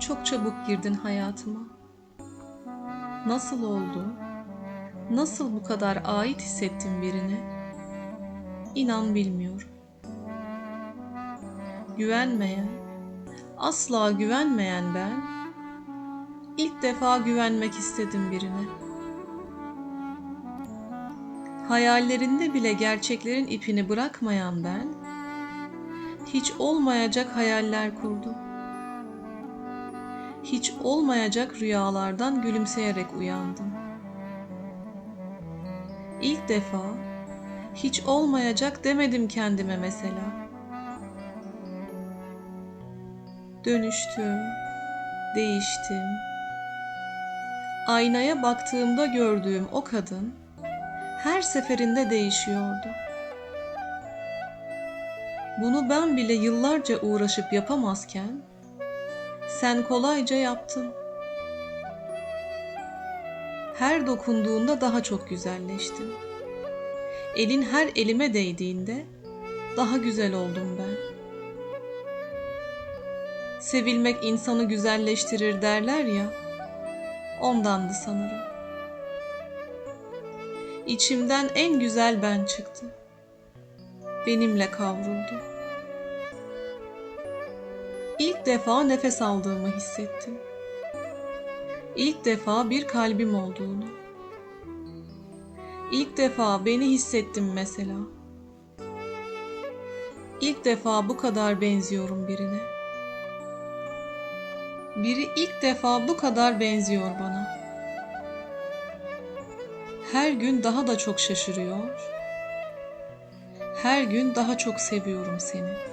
Çok çabuk girdin hayatıma. Nasıl oldu? Nasıl bu kadar ait hissettim birine? İnan bilmiyorum. Güvenmeyen, asla güvenmeyen ben ilk defa güvenmek istedim birine. Hayallerinde bile gerçeklerin ipini bırakmayan ben hiç olmayacak hayaller kurdum. Hiç olmayacak rüyalardan gülümseyerek uyandım. İlk defa hiç olmayacak demedim kendime mesela. Dönüştüm, değiştim. Aynaya baktığımda gördüğüm o kadın her seferinde değişiyordu. Bunu ben bile yıllarca uğraşıp yapamazken sen kolayca yaptın. Her dokunduğunda daha çok güzelleştin. Elin her elime değdiğinde daha güzel oldum ben. Sevilmek insanı güzelleştirir derler ya. Ondandı sanırım. İçimden en güzel ben çıktı. Benimle kavruldu. İlk defa nefes aldığımı hissettim. İlk defa bir kalbim olduğunu. İlk defa beni hissettim mesela. İlk defa bu kadar benziyorum birine. Biri ilk defa bu kadar benziyor bana. Her gün daha da çok şaşırıyor. Her gün daha çok seviyorum seni.